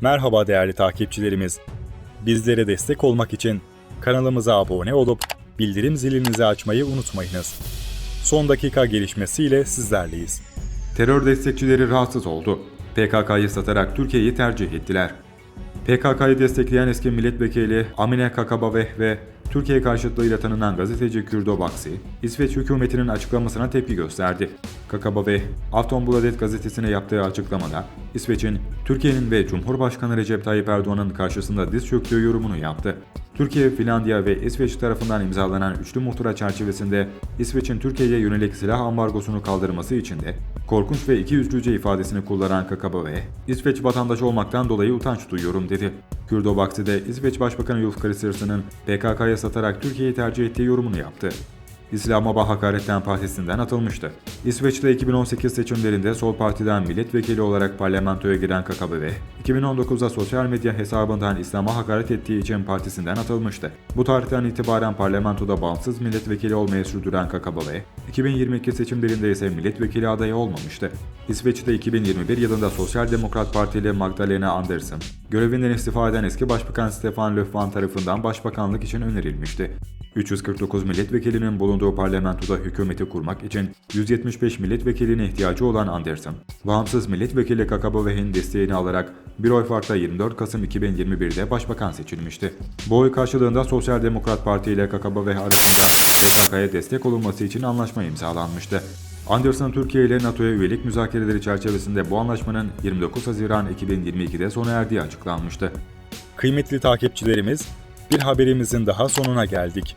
Merhaba değerli takipçilerimiz. Bizlere destek olmak için kanalımıza abone olup bildirim zilinizi açmayı unutmayınız. Son dakika gelişmesiyle sizlerleyiz. Terör destekçileri rahatsız oldu. PKK'yı satarak Türkiye'yi tercih ettiler. PKK'yı destekleyen eski milletvekili Amine Kakabaveh ve Türkiye karşıtlığıyla tanınan gazeteci Kürdo Baksi, İsveç hükümetinin açıklamasına tepki gösterdi. Kakabaveh, Aftonbladet gazetesine yaptığı açıklamada, İsveç'in Türkiye'nin ve Cumhurbaşkanı Recep Tayyip Erdoğan'ın karşısında diz çöktüğü yorumunu yaptı. Türkiye, Finlandiya ve İsveç tarafından imzalanan üçlü muhtıra çerçevesinde İsveç'in Türkiye'ye yönelik silah ambargosunu kaldırması için de korkunç ve ikiyüzlüce ifadesini kullanan Kakabave, İsveç vatandaşı olmaktan dolayı utanç duyuyorum dedi. Kürdo Baksi de İsveç Başbakanı Ulf Kristersson PKK'ya satarak Türkiye'yi tercih ettiği yorumunu yaptı. İslamabad Hakaretten Partisi'nden atılmıştı. İsveç'te 2018 seçimlerinde Sol Parti'den milletvekili olarak parlamentoya giren Kakabeve, 2019'da sosyal medya hesabından İslam'a hakaret ettiği için partisinden atılmıştı. Bu tarihten itibaren parlamentoda bağımsız milletvekili olmayı sürdüren Kakabeve, 2022 seçimlerinde ise milletvekili adayı olmamıştı. İsveç'te 2021 yılında Sosyal Demokrat Partili Magdalena Andersson, görevinden istifa eden eski Başbakan Stefan Löfven tarafından başbakanlık için önerilmişti. 349 milletvekilinin bulunduğu parlamentoda hükümeti kurmak için 175 milletvekiline ihtiyacı olan Anderson, bağımsız milletvekili Kakaboveh'in desteğini alarak bir oy farkla 24 Kasım 2021'de başbakan seçilmişti. Bu oy karşılığında Sosyal Demokrat Parti ile Kakaboveh arasında PKK'ya destek olunması için anlaşma imzalanmıştı. Anderson Türkiye ile NATO'ya üyelik müzakereleri çerçevesinde bu anlaşmanın 29 Haziran 2022'de sona erdiği açıklanmıştı. Kıymetli takipçilerimiz, bir haberimizin daha sonuna geldik.